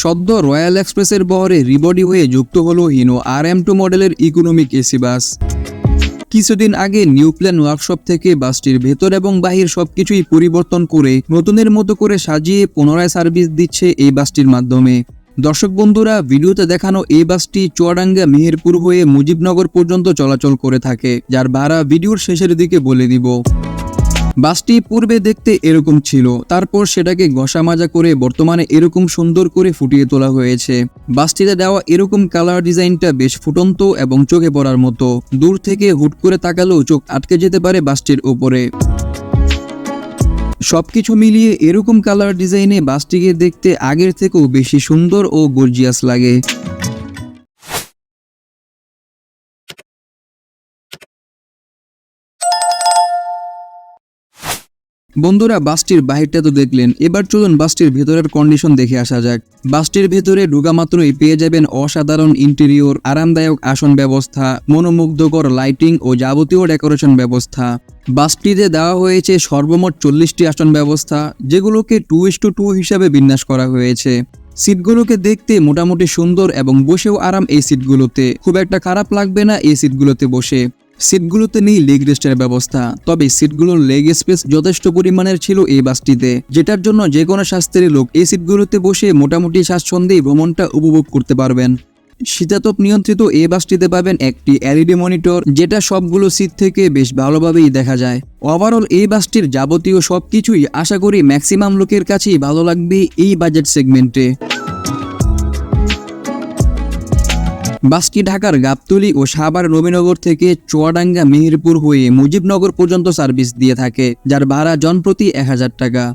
সদ্য রয়্যাল এক্সপ্রেসের বহরে রিবডি হয়ে যুক্ত হলো হিনো আর এম টু মডেলের ইকোনমিক এসি বাস। কিছুদিন আগে নিউ প্ল্যান ওয়ার্কশপ থেকে বাসটির ভেতর এবং বাহির সবকিছুই পরিবর্তন করে নতুনের মতো করে সাজিয়ে পুনরায় সার্ভিস দিচ্ছে এই বাসটির মাধ্যমে। দর্শক বন্ধুরা, ভিডিওতে দেখানো এই বাসটি চুয়াডাঙ্গা মেহেরপুর হয়ে মুজিবনগর পর্যন্ত চলাচল করে থাকে, যার ভাড়া ভিডিওর শেষের দিকে বলে দিব। বাসটি পূর্বে দেখতে এরকম ছিল, তারপর সেটাকে ঘষা মাজা করে বর্তমানে এরকম সুন্দর করে ফুটিয়ে তোলা হয়েছে। বাসটিতে দেওয়া এরকম কালার ডিজাইনটা বেশ ফুটন্ত এবং চোখে পড়ার মতো। দূর থেকে হুট করে তাকালেও চোখ আটকে যেতে পারে বাসটির উপরে। সবকিছু মিলিয়ে এরকম কালার ডিজাইনে বাসটিকে দেখতে আগের থেকেও বেশি সুন্দর ও গর্জিয়াস লাগে। বন্ধুরা, বাসটির বাহিরটা তো দেখলেন। এবার চলুন বাসটির ভেতরের কন্ডিশন দেখে আসা যাক। বাসটির ভেতরে ঢুকা মাত্রই পেয়ে যাবেন অসাধারণ ইন্টেরিয়র আরামদায়ক আসন ব্যবস্থা, মনোমুগ্ধকর লাইটিং ও যাবতীয় ডেকোরেশন ব্যবস্থা। বাসটিতে দেওয়া হয়েছে সর্বমোট চল্লিশটি আসন ব্যবস্থা, যেগুলোকে টু ইস টু টু হিসাবে বিন্যাস করা হয়েছে। সিটগুলোকে দেখতে মোটামুটি সুন্দর এবং বসেও আরাম এই সিটগুলোতে। খুব একটা খারাপ লাগবে না এই সিটগুলোতে বসে। সিটগুলোতে নেই লেগ রেস্টের ব্যবস্থা। তবে সিটগুলোর লেগ স্পেস যথেষ্ট পরিমাণের ছিল এই বাসটিতে, যেটার জন্য যে কোনো স্বাস্থ্যের লোক এই সিটগুলোতে বসে মোটামুটি স্বাচ্ছন্দ্যেই ভ্রমণটা উপভোগ করতে পারবেন। শীতাতপ নিয়ন্ত্রিত এই বাসটিতে পাবেন একটি এলইডি মনিটর যেটা সবগুলো সিট থেকে বেশ ভালোভাবেই দেখা যায়। ওভারঅল এই বাসটির যাবতীয় সব কিছুই আশা করি ম্যাক্সিমাম লোকের কাছেই ভালো লাগবে এই বাজেট সেগমেন্টে বাসটি ঢাকার গাবতলি ও সাভার নবীনগর থেকে চুয়াডাঙ্গা মেহেরপুর হয়ে মুজিবনগর পর্যন্ত সার্ভিস দিয়ে থাকে, যার ভাড়া জনপ্রতি এক হাজার টাকা।